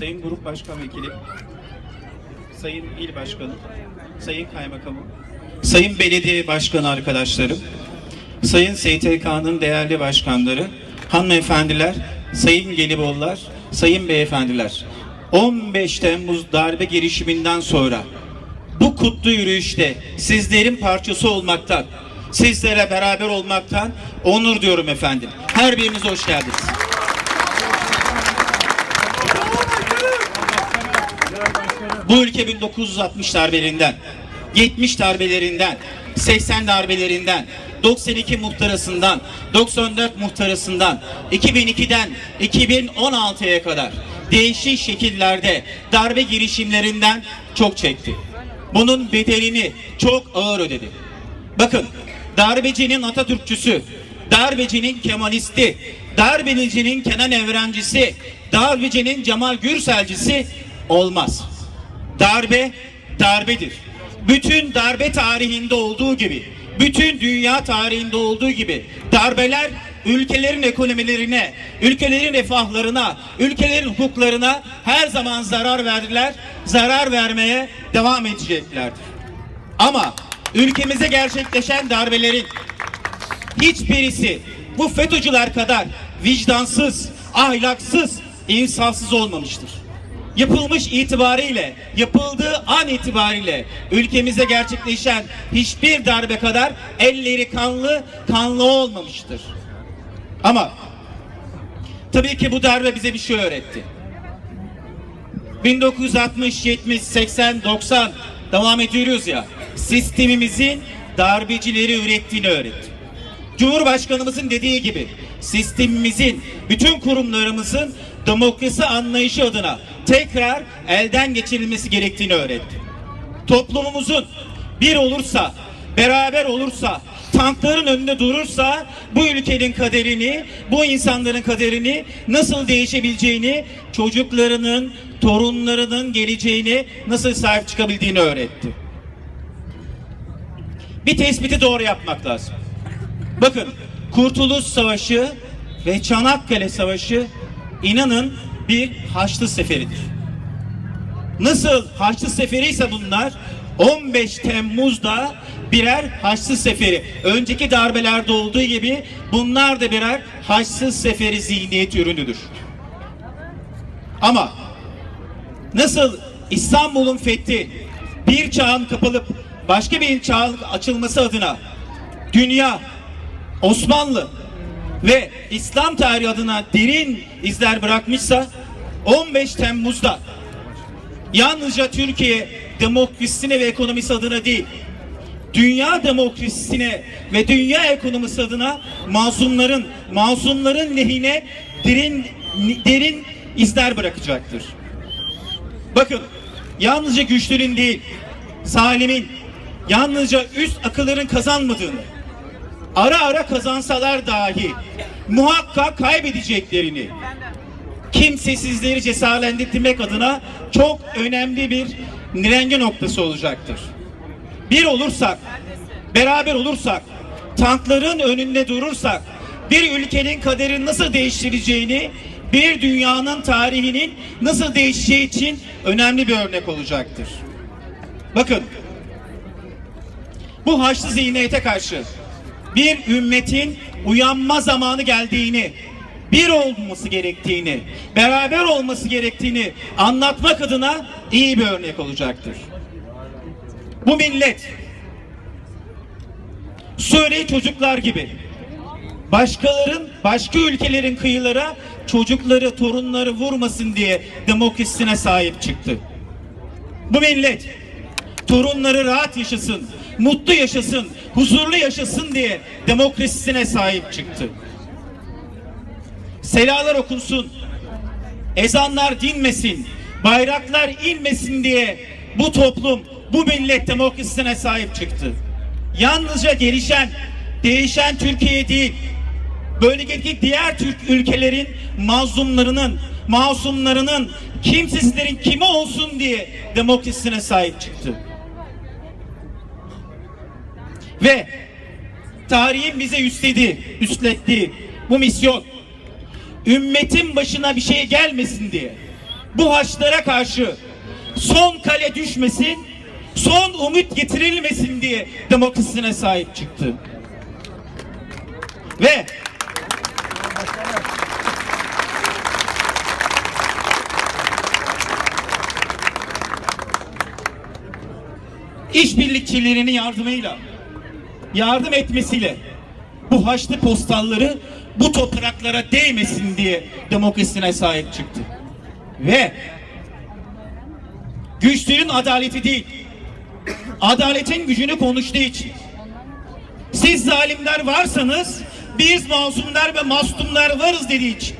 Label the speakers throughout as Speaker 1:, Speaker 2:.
Speaker 1: Sayın Grup Başkan Vekili, Sayın İl Başkanı, Sayın Kaymakamım, Sayın Belediye Başkanı arkadaşlarım, Sayın STK'nın değerli başkanları, hanımefendiler, Sayın Gelibolular, Sayın Beyefendiler, 15 Temmuz darbe girişiminden sonra bu kutlu yürüyüşte sizlerin parçası olmaktan, sizlere beraber olmaktan onur diyorum efendim. Her biriniz hoş geldiniz. Bu ülke 1960 darbelerinden, 70 darbelerinden, 80 darbelerinden, 92 muhtarasından, 94 muhtarasından, 2002'den 2016'ya kadar değişik şekillerde darbe girişimlerinden çok çekti. Bunun bedelini çok ağır ödedi. Bakın darbecinin Atatürkçüsü, darbecinin Kemalisti, darbecinin Kenan Evrencisi, darbecinin Cemal Gürselcisi olmaz. Darbe darbedir. Bütün darbe tarihinde olduğu gibi, bütün dünya tarihinde olduğu gibi darbeler ülkelerin ekonomilerine, ülkelerin refahlarına, ülkelerin hukuklarına her zaman zarar verdiler, zarar vermeye devam edeceklerdir. Ama ülkemize gerçekleşen darbelerin hiçbirisi bu FETÖ'cüler kadar vicdansız, ahlaksız, insafsız olmamıştır. Yapılmış itibariyle, yapıldığı an itibariyle ülkemize gerçekleşen hiçbir darbe kadar elleri kanlı, kanlı olmamıştır. Ama tabii ki bu darbe bize bir şey öğretti. 1960, 70, 80, 90 devam ediyoruz ya. Sistemimizin darbecileri ürettiğini öğretti. Cumhurbaşkanımızın dediği gibi sistemimizin, bütün kurumlarımızın demokrasi anlayışı adına tekrar elden geçirilmesi gerektiğini öğretti. Toplumumuzun bir olursa, beraber olursa, tankların önünde durursa bu ülkenin kaderini, bu insanların kaderini nasıl değişebileceğini, çocuklarının, torunlarının geleceğini nasıl sahip çıkabildiğini öğretti. Bir tespiti doğru yapmak lazım. Bakın Kurtuluş Savaşı ve Çanakkale Savaşı inanın bir Haçlı Seferidir. Nasıl Haçlı Seferi ise bunlar 15 Temmuz'da birer Haçlı Seferi. Önceki darbelerde olduğu gibi bunlar da birer Haçlı Seferi zihniyet ürünüdür. Ama nasıl İstanbul'un fethi bir çağın kapalıp başka bir çağın açılması adına dünya Osmanlı ve İslam tarihi adına derin izler bırakmışsa 15 Temmuz'da yalnızca Türkiye demokrasisine ve ekonomisi adına değil dünya demokrasisine ve dünya ekonomisi adına masumların masumların lehine derin derin izler bırakacaktır. Bakın yalnızca güçlerin değil salimin yalnızca üst akılların kazanmadığını ara ara kazansalar dahi muhakkak kaybedeceklerini kimsesizleri cesaretlendirmek adına çok önemli bir nirenge noktası olacaktır. Bir olursak, beraber olursak, tankların önünde durursak, bir ülkenin kaderini nasıl değiştireceğini, bir dünyanın tarihinin nasıl değişeceği için önemli bir örnek olacaktır. Bakın, bu haçlı zihniyete karşı bir ümmetin uyanma zamanı geldiğini, bir olması gerektiğini, beraber olması gerektiğini anlatmak adına iyi bir örnek olacaktır. Bu millet Suriye çocuklar gibi başkaların, başka ülkelerin kıyılara çocukları, torunları vurmasın diye demokrasisine sahip çıktı. Bu millet torunları rahat yaşasın, mutlu yaşasın, huzurlu yaşasın diye demokrasisine sahip çıktı. Selalar okunsun, ezanlar dinmesin, bayraklar inmesin diye bu toplum, bu millet demokrasisine sahip çıktı. Yalnızca gelişen, değişen Türkiye değil, bölgedeki diğer Türk ülkelerin mazlumlarının, masumlarının, kimsesizlerin kimi olsun diye demokrasisine sahip çıktı. Ve tarihin bize üstlediği, üstlettiği bu misyon ümmetin başına bir şey gelmesin diye bu haçlara karşı son kale düşmesin, son umut getirilmesin diye demokrasisine sahip çıktı. Ve işbirlikçilerinin yardımıyla yardım etmesiyle bu haçlı postalları bu topraklara değmesin diye demokrasisine sahip çıktı. Ve güçlünün adaleti değil, adaletin gücünü konuştuğu için siz zalimler varsanız biz masumlar ve mastumlar varız dediği için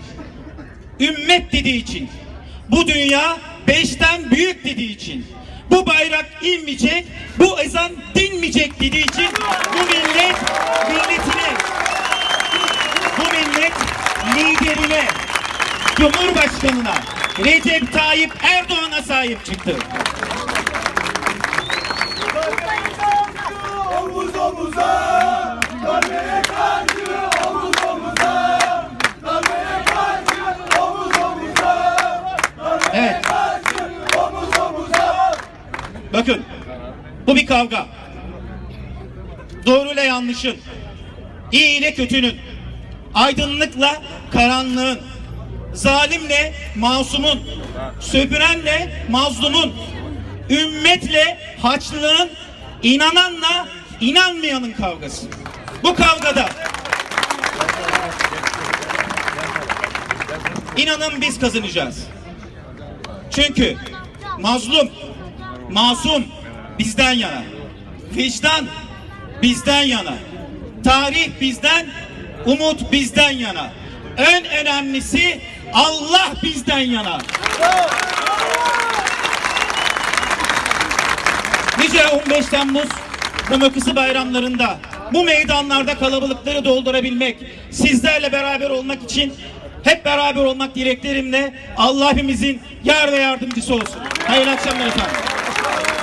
Speaker 1: ümmet dediği için bu dünya beşten büyük dediği için bu bayrak inmeyecek, bu ezan dinmeyecek dediği için bu millet milletine bu millet liderine Cumhurbaşkanına Recep Tayyip Erdoğan'a sahip çıktı.
Speaker 2: Omuz omuza, darbeye karşı omuz omuza, darbeye karşı omuz omuza,
Speaker 1: Evet. Bakın bu bir kavga. Doğru ile yanlışın, iyi ile kötünün, aydınlıkla karanlığın, zalimle masumun, söpürenle mazlumun, ümmetle haçlının, inananla inanmayanın kavgası. Bu kavgada inanın biz kazanacağız. Çünkü mazlum, masum bizden yana. Vicdan bizden yana. Tarih bizden, umut bizden yana. En önemlisi Allah bizden yana. Nice 15 Temmuz demokrasi bayramlarında bu meydanlarda kalabalıkları doldurabilmek, sizlerle beraber olmak için hep beraber olmak dileklerimle Allah hepimizin yar ve yardımcısı olsun. Hayırlı akşamlar efendim. Thank you.